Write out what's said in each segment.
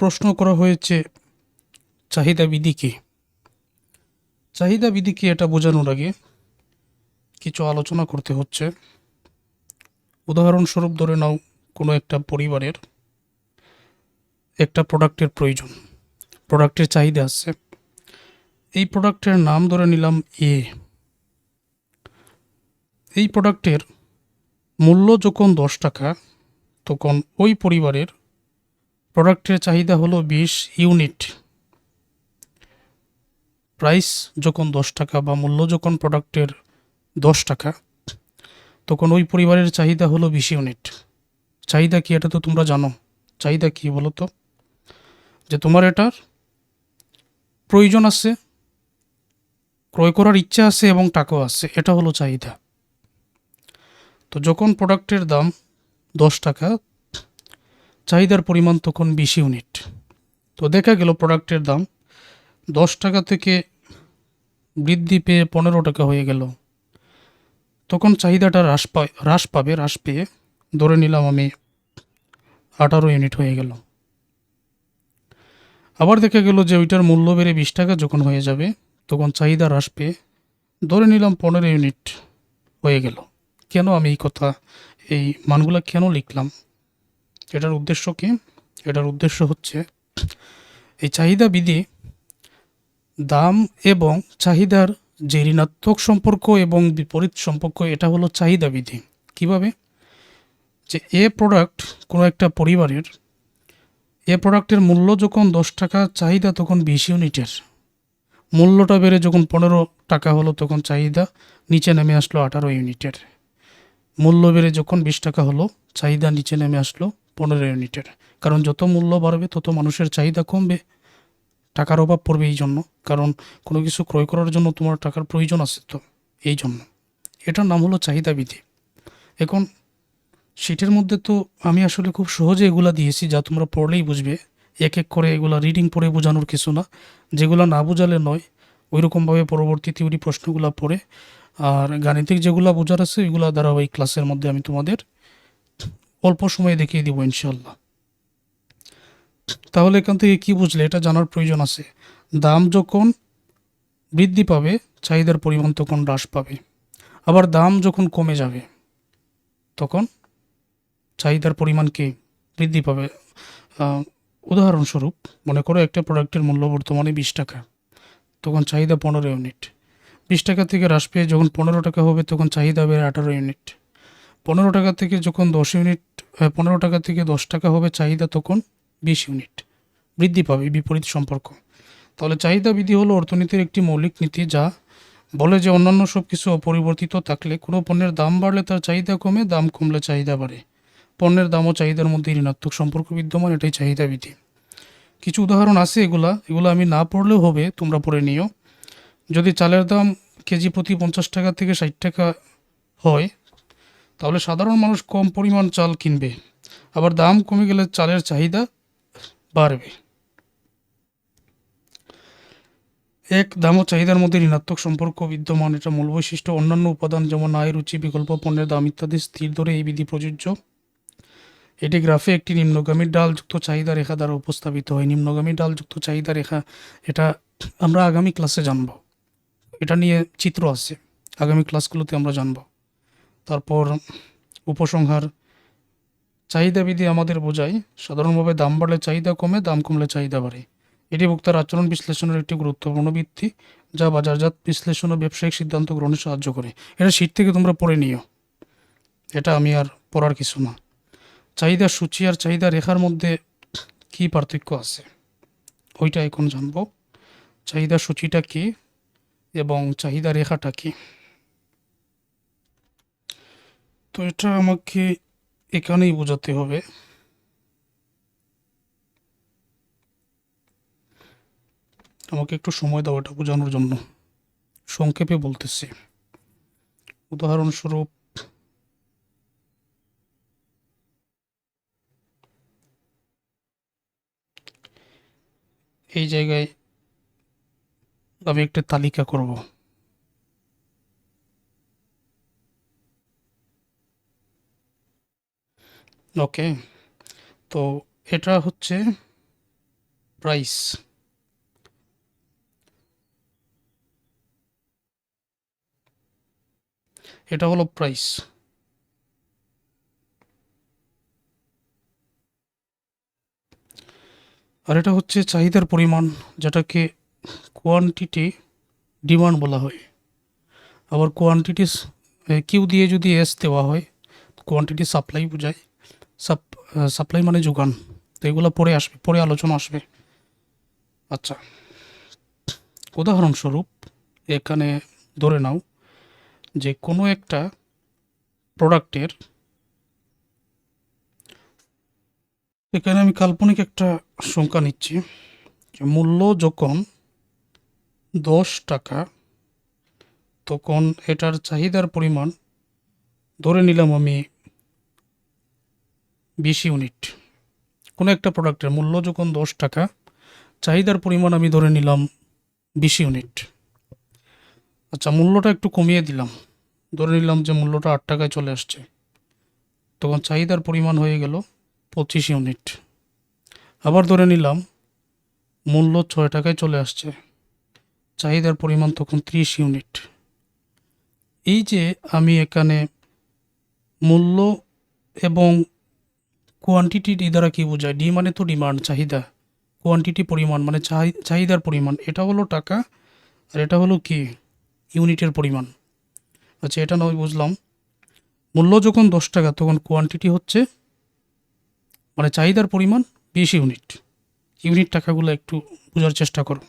প্রশ্ন করা হয়েছে চাহিদা বিধি চাহিদা বিধি এটা বোঝানোর আগে কিছু আলোচনা করতে হচ্ছে। উদাহরণস্বরূপ ধরে নাও কোনো একটা পরিবারের একটা প্রোডাক্টের প্রয়োজন, প্রোডাক্টের চাহিদা আছে। এই প্রোডাক্টের নাম ধরে নিলাম এ এই প্রোডাক্টের মূল্য যখন দশ টাকা, তখন ওই পরিবারের প্রোডাক্টের চাহিদা হলো বিশ ইউনিট। প্রাইস যখন দশ টাকা বা মূল্য যখন প্রোডাক্টের দশ টাকা, তখন ওই পরিবারের চাহিদা হলো বিশ ইউনিট। চাহিদা কি এটা তো তোমরা জানো। চাহিদা কি বলো তো যে তোমার এটার প্রয়োজন আছে, ক্রয় করার ইচ্ছা আছে এবং টাকাও আছে, এটা হলো চাহিদা। তো যখন প্রোডাক্টের দাম দশ টাকা চাহিদার পরিমাণ তখন বিশ ইউনিট। তো দেখা গেল প্রোডাক্টের দাম দশ টাকা থেকে বৃদ্ধি পেয়ে পনেরো টাকা হয়ে গেল। তখন চাহিদাটা হ্রাস পায়, হ্রাস পাবে, হ্রাস পেয়ে ধরে নিলাম আমি আঠারো ইউনিট হয়ে গেল। আবার দেখা গেল যে ওইটার মূল্য বেড়ে বিশ টাকা যখন হয়ে যাবে, তখন চাহিদা হ্রাস পেয়ে ধরে নিলাম পনেরো ইউনিট হয়ে গেল। কেন আমি এই কথা, এই মানগুলা কেন লিখলাম? এটার উদ্দেশ্য কি? এটার উদ্দেশ্য হচ্ছে এই চাহিদা বিধি দাম এবং চাহিদার যে ঋণাত্মক সম্পর্ক এবং বিপরীত সম্পর্ক, এটা হলো চাহিদা বিধি কীভাবে? যে এ প্রোডাক্ট কোনো একটা পরিবারের, এ প্রোডাক্টের মূল্য যখন দশ টাকা, চাহিদা তখন বিশ ইউনিটের। মূল্যটা বেড়ে যখন পনেরো টাকা হলো, তখন চাহিদা নিচে নেমে আসলো আঠারো ইউনিটের। মূল্য বেড়ে যখন বিশ টাকা হলো, চাহিদা নিচে নেমে আসলো পনেরো ইউনিটের। কারণ যত মূল্য বাড়বে, তত মানুষের চাহিদা কমবে, টাকার অভাব পড়বে এই জন্য। কারণ কোনো কিছু ক্রয় করার জন্য তোমার টাকার প্রয়োজন আছে তো, এই জন্য। এটার নাম হলো চাহিদা বিধি। এখন শীটের মধ্যে তো আমি আসলে খুব সহজে এগুলা দিয়েছি, যা তোমরা পড়লেই বুঝবে। এক এক করে এগুলা রিডিং পড়ে বোঝানোর কিছু না। যেগুলো না বোঝালে নয় ওই রকমভাবে পরবর্তী থিওরি প্রশ্নগুলো পড়ে। আর গাণিতিক যেগুলো বোঝার আছে এগুলো ধারাবাহিক ক্লাসের মধ্যে আমি তোমাদের অল্প সময়ে দেখিয়ে দিব ইনশাল্লাহ তাহলে এখান থেকে কি বুঝলে? এটা জানার প্রয়োজন আছে। দাম যখন বৃদ্ধি পাবে, চাহিদার পরিমাণ তখন হ্রাস পাবে। আবার দাম যখন কমে যাবে, তখন চাহিদার পরিমাণকে বৃদ্ধি পাবে? উদাহরণস্বরূপ, মনে করো একটা প্রোডাক্টের মূল্য বর্তমানে বিশ টাকা, তখন চাহিদা পনেরো ইউনিট। বিশ টাকা থেকে হ্রাস পেয়ে যখন পনেরো টাকা হবে, তখন চাহিদা বেড়ে আঠারো ইউনিট। পনেরো টাকা থেকে যখন দশ ইউনিট পনেরো টাকা থেকে দশ টাকা হবে চাহিদা তখন বিশ ইউনিট। বৃদ্ধি পাবে বিপরীত সম্পর্ক। তাহলে চাহিদা বিধি হলো অর্থনীতির একটি মৌলিক নীতি যা বলে যে অন্যান্য সব কিছু অপরিবর্তিত থাকলে কোনো পণ্যের দাম বাড়লে তার চাহিদা কমে, দাম কমলে চাহিদা বাড়ে। পণ্যের দাম ও চাহিদার মধ্যে ঋণাত্মক সম্পর্ক বিদ্যমান, এটাই চাহিদা বিধি কিছু উদাহরণ আছে এগুলা। এগুলো আমি না পড়লেও হবে, তোমরা পড়ে নিও। যদি চালের দাম কেজি প্রতি পঞ্চাশ টাকা থেকে ষাট টাকা হয় তাহলে সাধারণ মানুষ কম পরিমাণ চাল কিনবে। আবার দাম কমে গেলে চালের চাহিদা বাড়বে। এক, দাম ও চাহিদার মধ্যে ঋণাত্মক সম্পর্ক বিদ্যমান। এটা মূল বৈশিষ্ট্য। অন্যান্য উপাদান যেমন আয়, রুচি, বিকল্প পণ্যের দাম ইত্যাদি স্থির ধরে এই বিধি প্রযোজ্য। এটি গ্রাফে একটি নিম্নগামী ডালযুক্ত চাহিদা রেখা দ্বারা উপস্থাপিত হয়। নিম্নগামী ডালযুক্ত চাহিদা রেখা, এটা আমরা আগামী ক্লাসে জানব। এটা নিয়ে চিত্র আছে। আগামী ক্লাসগুলোতে আমরা জানব। তারপর উপসংহার, চাহিদা বিধি আমাদের বোঝায়, সাধারণভাবে দাম বাড়লে চাহিদা কমে, দাম কমলে চাহিদা বাড়ে। এটি ভোক্তার আচরণ বিশ্লেষণের একটি গুরুত্বপূর্ণ ভিত্তি, যা বাজারজাত বিশ্লেষণ ও ব্যবসায়িক সিদ্ধান্ত গ্রহণে সাহায্য করে। এটা শীত থেকে তোমরা পড়ে নিও। এটা আমি আর পড়ার কিছু না। চাহিদা সূচি আর চাহিদা রেখার মধ্যে কি পার্থক্য আছে? ওইটা এখন জানব। চাহিদা সূচিটা কি এবং চাহিদা রেখাটা কি? তো এটা আমাকে এখানেই বোঝাতে হবে। আমাকে একটু সময় দাও এটা বোঝানোর জন্য সংক্ষেপে বলতেছি। উদাহরণস্বরূপ, এই জায়গায় আমি একটা তালিকা করব। ওকে, তো এটা হচ্ছে প্রাইস এটা হলো প্রাইস আর এটা হচ্ছে চাহিদার পরিমাণ, যেটাকে কোয়ান্টিটি ডিমান্ড বলা হয়। আবার কোয়ান্টিটি কিউ দিয়ে যদি এস দেওয়া হয় কোয়ান্টিটি সাপ্লাই বোঝায়। সাপ সাপ্লাই মানে যোগান। তো এগুলো পরে আসবে পরে আলোচনা আসবে। আচ্ছা উদাহরণস্বরূপ এখানে ধরে নাও যে কোনো একটা প্রোডাক্টের এখানে আমি কাল্পনিক একটা সংখ্যা নিচ্ছি। মূল্য যখন দশ টাকা, তখন এটার চাহিদার পরিমাণ ধরে নিলাম আমি বিশ ইউনিট। কোনো একটা প্রোডাক্টের মূল্য যখন দশ টাকা, চাহিদার পরিমাণ আমি ধরে নিলাম বিশ ইউনিট। আচ্ছা মূল্যটা একটু কমিয়ে দিলাম। ধরে নিলাম যে মূল্যটা আট টাকায় চলে আসছে। তখন চাহিদার পরিমাণ হয়ে গেল পঁচিশ ইউনিট। আবার ধরে নিলাম মূল্য ছয় টাকায় চলে আসছে। চাহিদার পরিমাণ তখন ত্রিশ ইউনিট। এই যে আমি এখানে মূল্য এবং কোয়ান্টিটি দ্বারা কী বোঝায়? ডি মানে তো ডিমান্ড চাহিদা। কোয়ান্টিটি পরিমাণ মানে চাহি- চাহিদার পরিমাণ। এটা হলো টাকা আর এটা হলো কি? ইউনিটের পরিমাণ। আচ্ছা এটা নয়, বুঝলাম। মূল্য যখন দশ টাকা, তখন কোয়ান্টিটি হচ্ছে মানে চাহিদার পরিমাণ বিশ ইউনিট। ইউনিট টাকাগুলো একটু বোঝার চেষ্টা করো।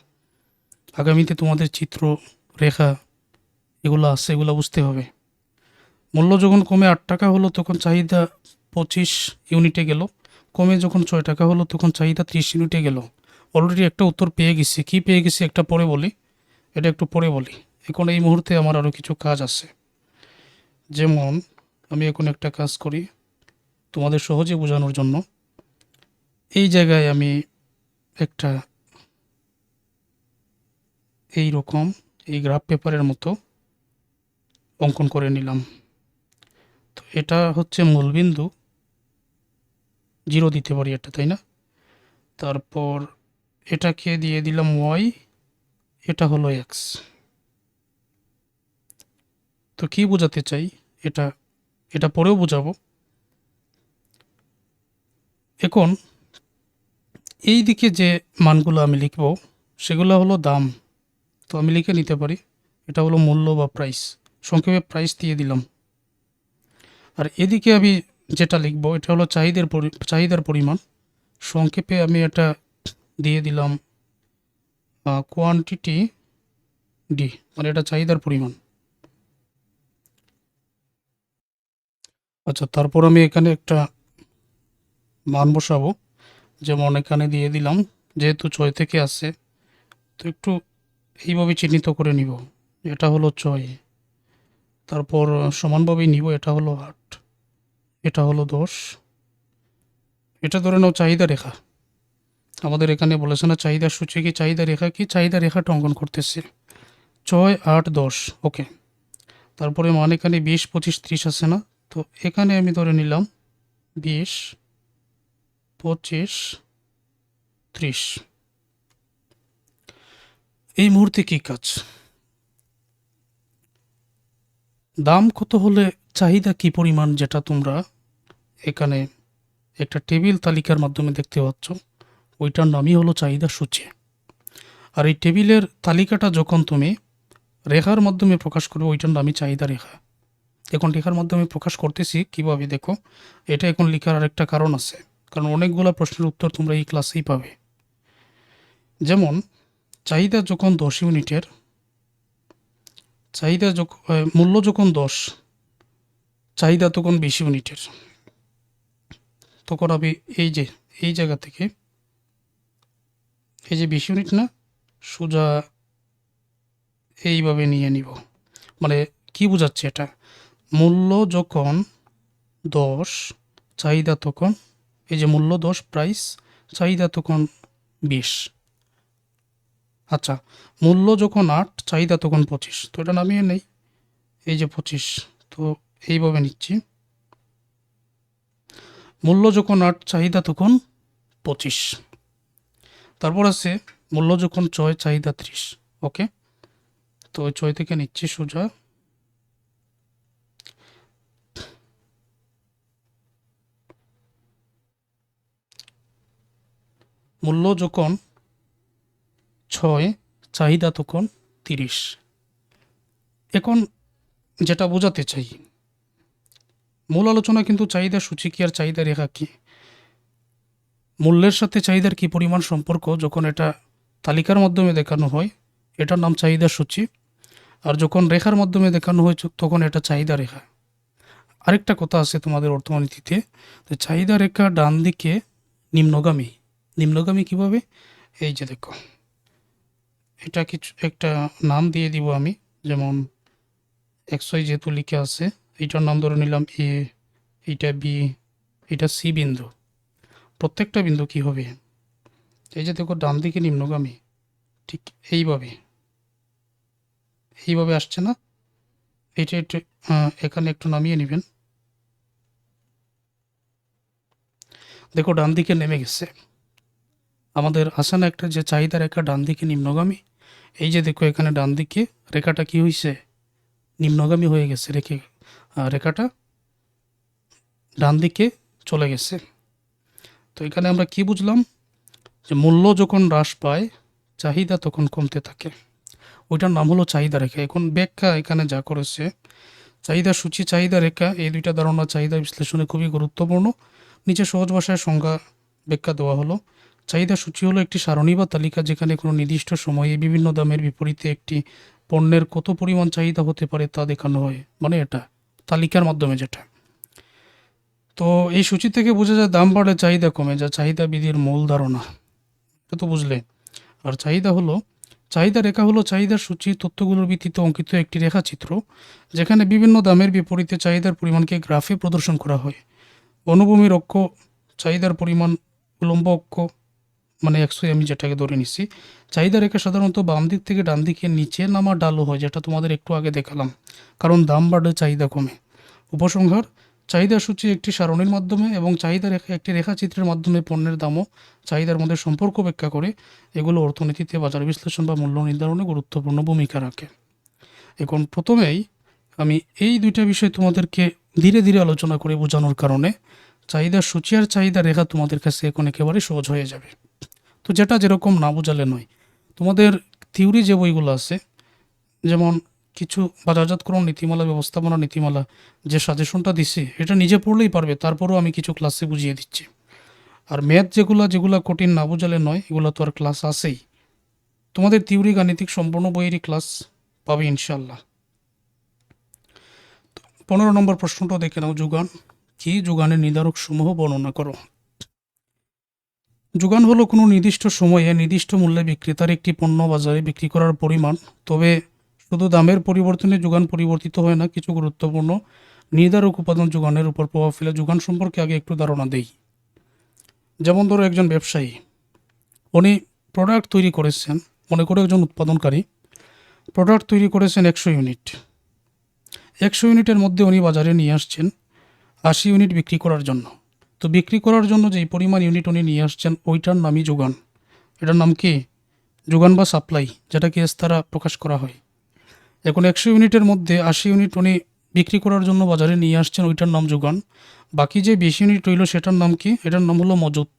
আগামীতে তোমাদের চিত্র, রেখা এগুলো আছে, এগুলো বুঝতে হবে। মূল্য যখন কমে আট টাকা হলো, তখন চাহিদা পঁচিশ ইউনিটে গেল। কমে যখন ছয় টাকা হলো, তখন চাহিদা ত্রিশ ইউনিটে গেল। অলরেডি একটা উত্তর পেয়ে গেছি। কি পেয়ে গেছি একটা পরে বলি? এটা একটু পরে বলি। এখন এই মুহূর্তে আমার আরও কিছু কাজ আছে। যেমন, আমি এখন একটা কাজ করি তোমাদের সহজে বোঝানোর জন্য। এই জায়গায় আমি একটা এই রকম, এই গ্রাফ পেপারের মতো অঙ্কন করে নিলাম। তো এটা হচ্ছে মূলবিন্দু। জিরো দিতে পারি এটা তাই না? তারপর এটাকে দিয়ে দিলাম ওয়াই, এটা হলো এক্স। তো কি বোঝাতে চাই? এটা এটা পরেও বোঝাবো। এখন এই দিকে যে মানগুলো আমি লিখব, সেগুলো হলো দাম। তো আমি লিখে নিতে পারি, এটা হলো মূল্য বা প্রাইস সংক্ষেপে প্রাইস দিয়ে দিলাম। আর এদিকে আমি যেটা লিখব, এটা হলো চাহিদার চাহিদার পরিমাণ। সংক্ষেপে আমি এটা দিয়ে দিলাম কোয়ান্টিটি ডি মানে এটা চাহিদার পরিমাণ। আচ্ছা তারপর আমি এখানে একটা মান বসাবো। যেমন এখানে দিয়ে দিলাম, যেহেতু ছয় থেকে আসছে, তো একটু এইভাবে চিহ্নিত করে নিব। এটা হলো ছয়, তারপর সমানভাবেই নিব, এটা হলো আট। এটা হলো দশ এটা ধরে নাও চাহিদা রেখা। আমাদের এখানে বলেছে না, চাহিদা সূচি কি, চাহিদা রেখা কি, চাহিদা রেখাটা অঙ্কন করতেছে। ছয়, আট, দশ, ওকে। তারপরে মান এখানে বিশ, পঁচিশ, ত্রিশ আছে না? তো এখানে আমি ধরে নিলাম বিশ, পঁচিশ, ত্রিশ। এই মুহূর্তে কি কাজ? দাম কত হলে চাহিদা কি পরিমাণ যেটা তোমরা এখানে একটা টেবিল তালিকার মাধ্যমে দেখতে পাচ্ছ, ওইটার নামই হলো চাহিদা সূচি। আর এই টেবিলের তালিকাটা যখন তুমি রেখার মাধ্যমে প্রকাশ করবে, ওইটার নামই চাহিদা রেখা। এখন লেখার মাধ্যমে প্রকাশ করতেছি, কীভাবে দেখো, এটা এখন লেখার আরেকটা কারণ আছে, কারণ অনেকগুলো প্রশ্নের উত্তর তোমরা এই ক্লাসেই পাবে। যেমন, চাহিদা যখন দশ ইউনিটের, চাহিদা যখন মূল্য যখন দশ চাহিদা তখন বিশ ইউনিটের তখন আমি এই যে, এই জায়গা থেকে, এই যে বিশ ইউনিট না, সোজা এইভাবে নিয়ে নিব। মানে কি বোঝাচ্ছে এটা? মূল্য যখন দশ, চাহিদা তখন, এই যে মূল্য দশ প্রাইস চাহিদা তখন বিশ। আচ্ছা মূল্য যখন আট, চাহিদা তখন পঁচিশ। তো এটা নামিয়ে নেই। এই যে পঁচিশ, তো এইভাবে নিচ্ছি। মূল্য যখন আট চাহিদা তখন পঁচিশ। তারপর আছে মূল্য যখন ছয়, চাহিদা ত্রিশ। ওকে? তো ওই ছয় থেকে নিচ্ছি সোজা। মূল্য যখন ছয়, চাহিদা তখন তিরিশ। এখন যেটা বোঝাতে চাই মূল আলোচনা কিন্তু চাহিদা সূচি কি আর চাহিদা রেখা কি? মূল্যের সাথে চাহিদার কি পরিমাণ সম্পর্ক যখন এটা তালিকার মাধ্যমে দেখানো হয়, এটার নাম চাহিদা সূচি। আর যখন রেখার মাধ্যমে দেখানো হয়, তখন এটা চাহিদা রেখা। আরেকটা কথা আছে তোমাদের অর্থনীতিতে যে চাহিদা রেখা ডান দিকে নিম্নগামী। নিম্নগামী কীভাবে? এই যে দেখো, এটা কিছু, একটা নাম দিয়ে দিব আমি, যেমন এক্সওয়াই যেহেতু লিখে আছে এইটার নাম ধরে নিলাম এ এইটা বি এটা সি বিন্দু। প্রত্যেকটা বিন্দু কি হবে? এই যে দেখো, ডান দিকে নিম্নগামী, ঠিক এইভাবে এইভাবে আসছে না? এইটা একটু এখানে একটু নামিয়ে নেবেন। দেখো, ডান দিকে নেমে গেছে। আমাদের আসে না একটা যে চাহিদা রেখা ডান দিকে নিম্নগামী? এই যে দেখো, এখানে ডান দিকে রেখাটা কি হয়েছে নিম্নগামী হয়ে গেছে রেখে। রেখাটা ডান দিকে চলে গেছে। তো এখানে আমরা কি বুঝলাম? যে মূল্য যখন হ্রাস পায়, চাহিদা তখন কমতে থাকে। ওইটার নাম হলো চাহিদা রেখা। এখন ব্যাখ্যা এখানে যা করেছে, চাহিদা সূচি, চাহিদা রেখা, এই দুইটা ধারণা চাহিদা বিশ্লেষণে খুবই গুরুত্বপূর্ণ। নিচে সহজ ভাষায় সংজ্ঞা ব্যাখ্যা দেওয়া হলো। চাহিদা সূচি হলো একটি সারণী বা তালিকা যেখানে কোনো নির্দিষ্ট সময়ে বিভিন্ন দামের বিপরীতে একটি পণ্যের কত পরিমাণ চাহিদা হতে পারে তা দেখানো হয়। মানে এটা। তালিকার মাধ্যমে যেটা। তো এই সূচি থেকে বোঝা যায় দাম বাড়লে চাহিদা কমে যা চাহিদা বিধির মূল ধারণা। এটা তো বুঝলে। আর চাহিদা হলো, চাহিদা রেখা হলো চাহিদার সূচি, তথ্যগুলোর ভিত্তিতে অঙ্কিত একটি রেখাচিত্র, যেখানে বিভিন্ন দামের বিপরীতে চাহিদার পরিমাণকে গ্রাফে প্রদর্শন করা হয়। বনভূমির অক্ষ চাহিদার পরিমাণ, উলম্ব অক্ষ মানে একশো আমি যেটাকে ধরে নিচ্ছি চাহিদা রেখা সাধারণত বাম দিক থেকে ডান দিকে নিচে নামা ডালও হয়, যেটা তোমাদের একটু আগে দেখালাম। কারণ দাম বাড়লে চাহিদা কমে। উপসংহার, চাহিদা সূচি একটি সারণীর মাধ্যমে এবং চাহিদা রেখা, একটি রেখাচিত্রের মাধ্যমে পণ্যের দামও চাহিদার মধ্যে সম্পর্ক ব্যাখ্যা করে, এগুলো অর্থনীতিতে বাজার বিশ্লেষণ বা মূল্য নির্ধারণে গুরুত্বপূর্ণ ভূমিকা রাখে। এখন প্রথমেই আমি এই দুইটা বিষয় তোমাদেরকে ধীরে ধীরে আলোচনা করে বোঝানোর কারণে চাহিদার সূচি আর চাহিদা রেখা তোমাদের কাছে এখন একেবারে সহজ হয়ে যাবে। তো যেটা যেরকম না বোঝালে নয়, তোমাদের থিওরি যে বইগুলো আছে, যেমন কিছু বাজারজাতকরণ নীতিমালা, ব্যবস্থাপনা নীতিমালা যে সাজেশনটা দিছে, এটা নিজে পড়লেই পারবে, তারপরেও আমি কিছু ক্লাসে বুঝিয়ে দিচ্ছি। আর ম্যাথ যেগুলো যেগুলো কঠিন না বোঝালে নয়, এগুলো তো আর ক্লাস আছেই। তোমাদের থিওরি গাণিতিক সম্পূর্ণ বইয়েরই ক্লাস পাবে ইনশাল্লাহ পনেরো নম্বর প্রশ্নটা দেখে নাও, যোগান। কি? যোগানের নির্ধারক সমূহ বর্ণনা করো। যোগান হলো কোনো নির্দিষ্ট সময়ে নির্দিষ্ট মূল্যে বিক্রেতার একটি পণ্য বাজারে বিক্রি করার পরিমাণ, তবে শুধু দামের পরিবর্তনে যোগান পরিবর্তিত হয় না, কিছু গুরুত্বপূর্ণ নির্ধারক উপাদান যোগানের উপর প্রভাব ফেলে যোগান সম্পর্কে আগে একটু ধারণা দেই। যেমন ধরো একজন ব্যবসায়ী, উনি প্রোডাক্ট তৈরি করেছেন, মনে করে একজন উৎপাদনকারী প্রোডাক্ট তৈরি করেছেন একশো ইউনিট। একশো ইউনিটের মধ্যে উনি বাজারে নিয়ে আসছেন আশি ইউনিট বিক্রি করার জন্য। তো বিক্রি করার জন্য যেই পরিমাণ ইউনিট উনি নিয়ে আসছেন, ওইটার নামই যোগান। এটার নাম কি? যোগান বা সাপ্লাই, যেটাকে এস্তারা প্রকাশ করা হয়। এখন একশো ইউনিটের মধ্যে আশি ইউনিট উনি বিক্রি করার জন্য বাজারে নিয়ে আসছেন, ওইটার নাম যোগান। বাকি যে বেশি ইউনিট রইল সেটার নাম কি? এটার নাম হলো মজুত।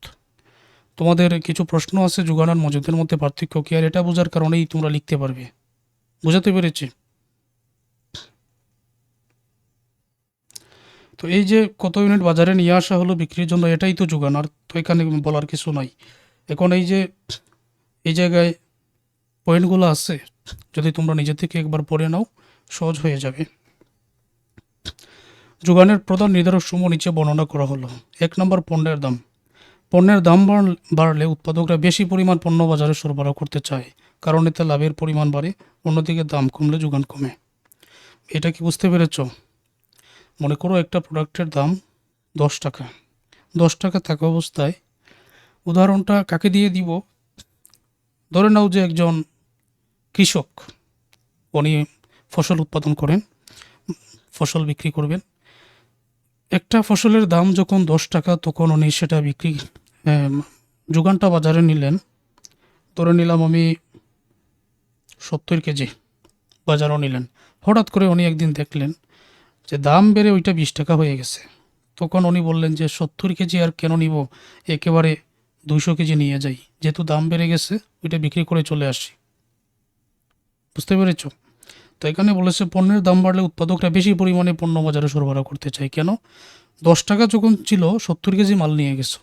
তোমাদের কিছু প্রশ্ন আছে যোগান আর মজুতের মধ্যে পার্থক্য কি? আর এটা বোঝার কারণেই তোমরা লিখতে পারবে। বুঝাতে পেরেছি? তো এই যে কত ইউনিট বাজারে নিয়ে আসা হলো বিক্রির জন্য, এটাই তো যোগান। আর তো এখানে বলার কিছু নাই। এখন এই যে, এই জায়গায় পয়েন্টগুলো আছে, যদি তোমরা নিজে থেকে একবার পড়ে নাও, সহজ হয়ে যাবে। যোগানের প্রধান নির্ধারক সমূহ নিচে বর্ণনা করা হলো। এক নম্বর, পণ্যের দাম। পণ্যের দাম বাড়লে উৎপাদকরা বেশি পরিমাণ পণ্য বাজারে সরবরাহ করতে চায়, কারণ এতে লাভের পরিমাণ বাড়ে, অন্যদিকে দাম কমলে যোগান কমে। এটা কি বুঝতে পেরেছ? মনে করো একটা প্রোডাক্টের দাম দশ টাকা। দশ টাকা থাকা অবস্থায়, উদাহরণটা কাকে দিয়ে দিব? ধরে নাও যে একজন কৃষক, উনি ফসল উৎপাদন করেন, ফসল বিক্রি করবেন। একটা ফসলের দাম যখন দশ টাকা, তখন উনি সেটা বিক্রি যোগানটা বাজারে নিলেন। ধরে নিলাম আমি সত্তর কেজি বাজারও নিলেন। হঠাৎ করে উনি একদিন দেখলেন যে দাম বেড়ে ওইটা বিশ টাকা হয়ে গেছে। তখন উনি বললেন যে সত্তর কেজি আর কেন নিব? একেবারে দুইশো কেজি নিয়ে যাই। যেহেতু দাম বেড়ে গেছে, ওইটা বিক্রি করে চলে আসি। বুঝতে পেরেছ? তো এখানে বলেছে, পণ্যের দাম বাড়লে উৎপাদকরা বেশি পরিমাণে পণ্য বাজারে সরবরাহ করতে চায়। কেন? দশ টাকা যখন ছিল, সত্তর কেজি মাল নিয়ে গেছো।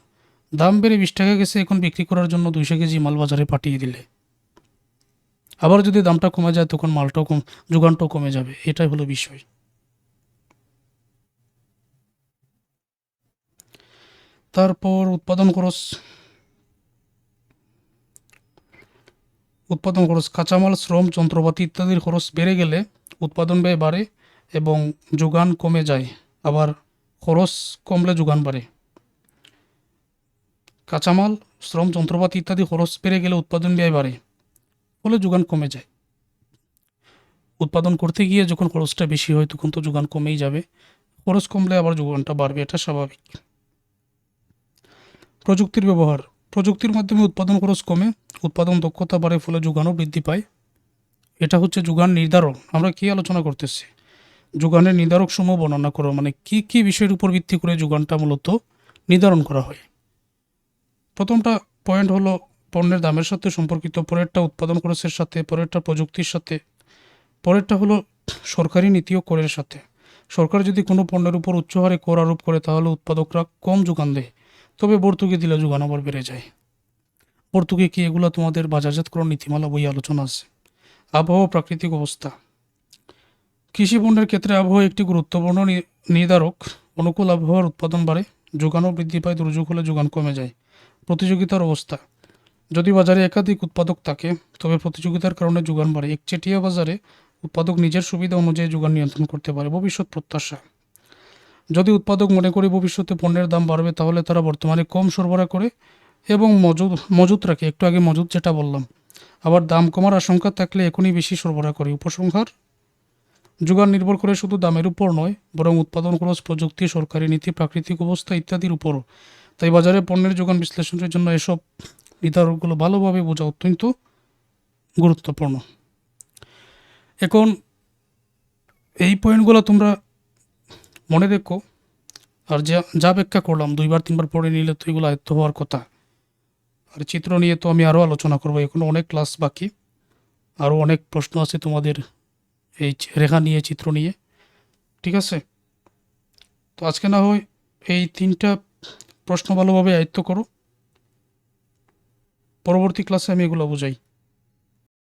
দাম বেড়ে বিশ টাকা গেছে, এখন বিক্রি করার জন্য দুইশো কেজি মাল বাজারে পাঠিয়ে দিলে। আবার যদি দামটা কমে যায়, তখন মালটাও কম, যোগানটাও কমে যাবে। এটাই হলো বিষয়। তারপর উৎপাদন খরচ। উৎপাদন খরচ, কাঁচামাল, শ্রম, যন্ত্রপাতি ইত্যাদির খরচ বেড়ে গেলে উৎপাদন ব্যয় বাড়ে এবং যোগান কমে যায়। আবার খরচ কমলে যোগান বাড়ে। কাঁচামাল, শ্রম, যন্ত্রপাতি ইত্যাদি খরচ বেড়ে গেলে উৎপাদন ব্যয় বাড়ে, ফলে যোগান কমে যায়। উৎপাদন করতে গিয়ে যখন খরচটা বেশি হয়, তখন তো যোগান কমেই যাবে। খরচ কমলে আবার যোগানটা বাড়বে, এটা স্বাভাবিক। প্রযুক্তির ব্যবহার প্রযুক্তির মাধ্যমে উৎপাদন খরচ কমে, উৎপাদন দক্ষতা বাড়ে ফলে যোগানও বৃদ্ধি পায়। এটা হচ্ছে যোগান নির্ধারক। আমরা কি আলোচনা করতেছি? যোগানের নির্ধারক সমূহ বর্ণনা করো। মানে কি কি বিষয়ের উপর ভিত্তি করে যোগানটা মূলত নির্ধারণ করা হয়? প্রথমটা পয়েন্ট হলো পণ্যের দামের সাথে সম্পর্কিত, পরেরটা উৎপাদন খরচের সাথে, পরেরটা প্রযুক্তির সাথে। পরেরটা হলো সরকারি নীতি ও করের সাথে। সরকার যদি কোনো পণ্যের উপর উচ্চ হারে কর আরোপ করে, তাহলে উৎপাদকরা কম যোগান দেয়। তবে ভর্তুকি দিলে যোগান আবার বেড়ে যায়। ভর্তুকি কি এগুলো তোমাদের বাজারজাতকরণ নীতিমালা বই আলোচনা আছে? আবহাওয়া প্রাকৃতিক অবস্থা। কৃষি পণ্যের ক্ষেত্রে আবহাওয়া একটি গুরুত্বপূর্ণ নির্ধারক। অনুকূল আবহাওয়ার উৎপাদন বাড়ে যোগানও বৃদ্ধি পায়, দুর্যোগ হলে যোগান কমে যায়। প্রতিযোগিতার অবস্থা। যদি বাজারে একাধিক উৎপাদক থাকে, তবে প্রতিযোগিতার কারণে যোগান বাড়ে। একচেটিয়া বাজারে উৎপাদক নিজের সুবিধা অনুযায়ী যোগান নিয়ন্ত্রণ করতে পারে। ভবিষ্যৎ প্রত্যাশা। যদি উৎপাদক মনে করে ভবিষ্যতে পণ্যের দাম বাড়বে, তাহলে তারা বর্তমানে কম সরবরাহ করে এবং মজুদ, মজুত রাখে। একটু আগে মজুদ যেটা বললাম। আবার দাম কমার আশঙ্কা থাকলে এখনই বেশি সরবরাহ করে। উপসংহার? যোগান নির্ভর করে শুধু দামের উপর নয়, বরং উৎপাদন খরচ, প্রযুক্তি, সরকারি নীতি, প্রাকৃতিক অবস্থা ইত্যাদির উপরও। তাই বাজারে পণ্যের যোগান বিশ্লেষণের জন্য এসব নির্ধারকগুলো ভালোভাবে বোঝা অত্যন্ত গুরুত্বপূর্ণ। এখন এই পয়েন্টগুলো তোমরা মনে রেখো, আর যা যা ব্যাখ্যা করলাম, দুইবার তিনবার পড়ে নিলে তো এগুলো আয়ত্ত হওয়ার কথা। আর চিত্র নিয়ে তো আমি আরও আলোচনা করব, এখনও অনেক ক্লাস বাকি, আরও অনেক প্রশ্ন আছে তোমাদের এই রেখা নিয়ে, চিত্র নিয়ে। ঠিক আছে? তো আজকে না হয় এই তিনটা প্রশ্ন ভালোভাবে আয়ত্ত করো। পরবর্তী ক্লাসে আমি এগুলো বুঝাই।